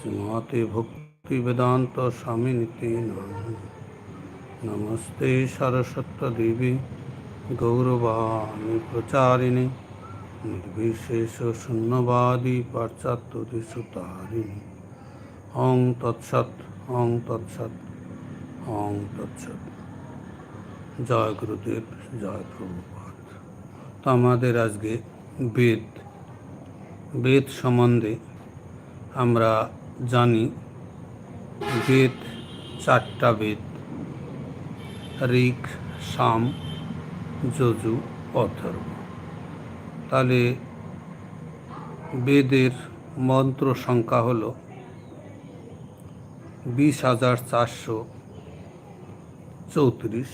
শ্রীমতে ভক্তি বেদান্ত স্বামী নীতি নমস্তে সরস্বত্য দেবী গৌরবাণী প্রচারিণী নির্বিশেষ শূন্যবাদী পাশ্চাত্য অং তৎসৎ অং তৎসৎ অং তৎসৎ জয় গুরুদেব জয় প্রভুপাত তো আমাদের আজকে বেদ বেদ সম্বন্ধে আমরা জানি, বেদ, চারটা বেদ, ঋক, সাম, যজু, অথর্ব। তাহলে বেদের মন্ত্র সংখ্যা হল বিশ হাজার চারশো চৌত্রিশ।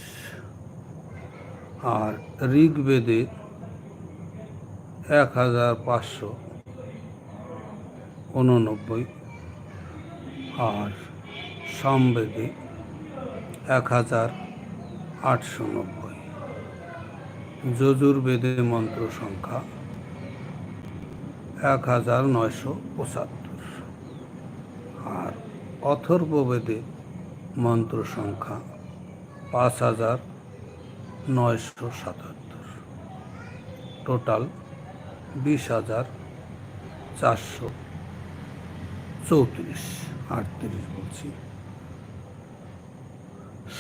আর ঋগ্বেদে এক হাজার পাঁচশো উননব্বই। আর সামবেদে এক হাজার আটশো নব্বই। যজুর্বেদে মন্ত্র সংখ্যা এক হাজার নয়শো পঁচাত্তর। আর অথর্ববেদে মন্ত্র সংখ্যা পাঁচ হাজার নয়শো সাতাত্তর। টোটাল বিশ হাজার চারশো চৌত্রিশ। আটত্রিশ বলছি।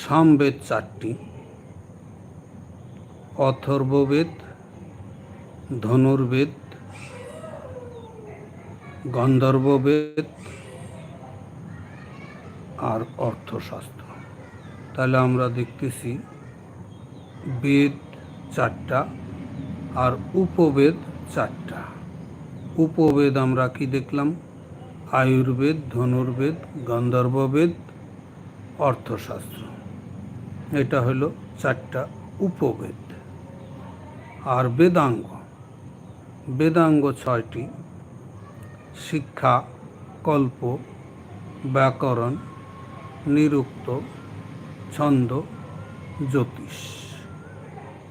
সামবেদ চারটি, অথর্ববেদ, ধনুর্বেদ, গন্ধর্ববেদ আর অর্থশাস্ত্র। তাহলে আমরা দেখতেছি বেদ চারটা আর উপবেদ চারটা। উপবেদ আমরা কি দেখলাম? আয়ুর্বেদ, ধনুর্বেদ, গন্ধর্ববেদ, অর্থশাস্ত্র। এটা হলো চারটা উপবেদ। আর বেদাঙ্গ। বেদাঙ্গ ছয়টি। শিক্ষা, কল্প, ব্যাকরণ, নিরুক্ত, ছন্দ, জ্যোতিষ।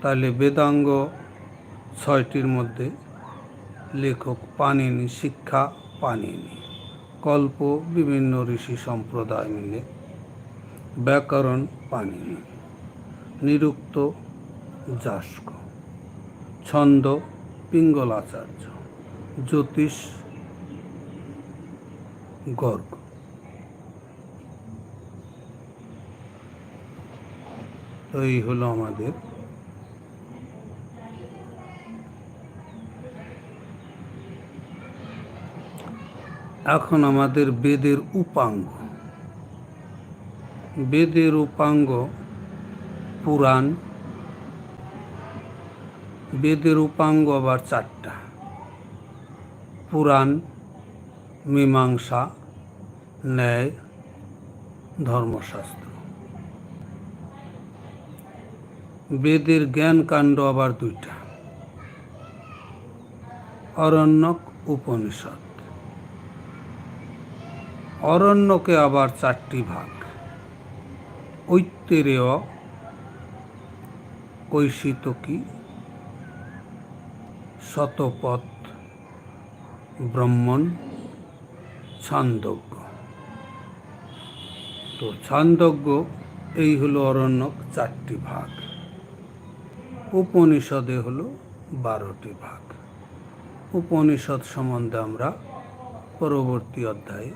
তাহলে বেদাঙ্গ ছয়টির মধ্যে লেখক পানিনি, শিক্ষা পানিনি। কল্প বিভিন্ন ঋষি সম্প্রদায় মিলে। ব্যাকরণ পানিনি নিরুক্ত যাস্ক ছন্দ পিঙ্গলাচার্য। জ্যোতিষ গর্গ। এই হলো আমাদের এখন আমাদের বেদের উপাঙ্গ। বেদের উপাঙ্গ পুরাণ। বেদের উপাঙ্গ আবার চারটা। পুরাণ, মীমাংসা, ন্যায়, ধর্মশাস্ত্র। বেদের জ্ঞান কাণ্ড আবার দুইটা। অরণ্যক উপনিষদ। অরণ্যকে আবার চারটি ভাগ। ঐত্তেরেয় কৈশিতকী শতপথ ব্রহ্মণ ছান্দজ্ঞ। তো ছান্দজ্ঞ, এই হলো অরণ্যক চারটি ভাগ। উপনিষদে হলো বারোটি ভাগ। উপনিষদ সম্বন্ধে আমরা পরবর্তী অধ্যায়ে